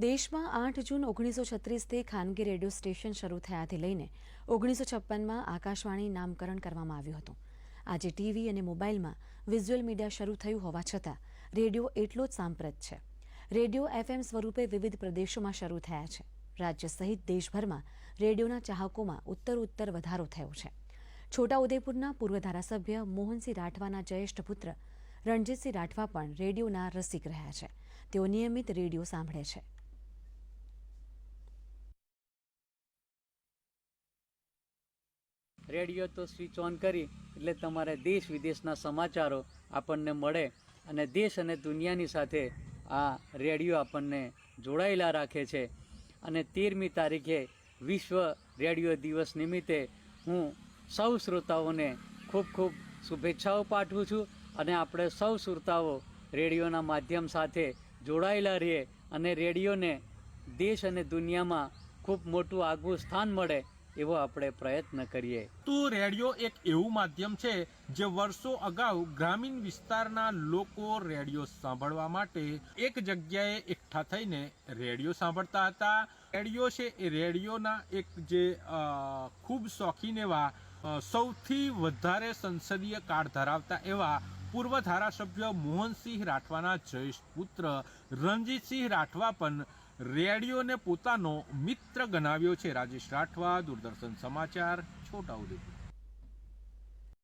દેશમાં આઠ જૂન ઓગણીસો છત્રીસથી ખાનગી રેડિયો સ્ટેશન શરૂ થયાથી લઈને ઓગણીસો છપ્પનમાં આકાશવાણી નામકરણ કરવામાં આવ્યું હતું. આજે ટીવી અને મોબાઈલમાં વિઝ્યુઅલ મીડિયા શરૂ થયું હોવા છતાં રેડિયો એટલો જ સાંપ્રત છે. રેડિયો એફએમ સ્વરૂપે વિવિધ પ્રદેશોમાં શરૂ થયા છે. રાજ્ય સહિત દેશભરમાં રેડિયોના ચાહકોમાં ઉત્તર ઉત્તર વધારો થયો છે. છોટાઉદેપુરના પૂર્વ ધારાસભ્ય મોહનસિંહ રાઠવાના જ્યેષ્ઠ પુત્ર રણજીતસિંહ રાઠવા પણ રેડિયોના રસિક રહ્યા છે. તેઓ નિયમિત રેડિયો સાંભળે છે. રેડિયો તો સ્વિચ ઓન કરી, એટલે તમારે દેશ વિદેશના સમાચારો આપણને મળે અને દેશ અને દુનિયાની સાથે આ રેડિયો આપણને જોડાયેલા રાખે છે. અને તેરમી તારીખે વિશ્વ રેડિયો દિવસ નિમિત્તે હું સૌ શ્રોતાઓને ખૂબ ખૂબ શુભેચ્છાઓ પાઠવું છું અને આપણે સૌ શ્રોતાઓ રેડિયોના માધ્યમ સાથે જોડાયેલા રહીએ અને રેડિયોને દેશ અને દુનિયામાં ખૂબ મોટું આગવું સ્થાન મળે એવો આપણે પ્રયત્ન કરીએ. તો રેડિયો એક એવું માધ્યમ છે જે વર્ષો અગાઉ ગ્રામીણ વિસ્તારના લોકો રેડિયો સાંભળવા માટે એક જગ્યાએ એકઠા થઈને રેડિયો સાંભળતા હતા. રેડિયો છે એ રેડિયોના એક જે ખૂબ શોખીન એવા સૌથી વધારે સંસદીય કાર્ડ ધરાવતા એવા પૂર્વ ધારાસભ્ય મોહનસિંહ રાઠવાના જયેશ પુત્ર રણજીતસિંહ રાઠવા પણ રેડિયોને પોતાનો મિત્ર ગણાવ્યો છે. રાજેશ રાઠવા દૂરદર્શન સમાચાર છોટાઉદેપુર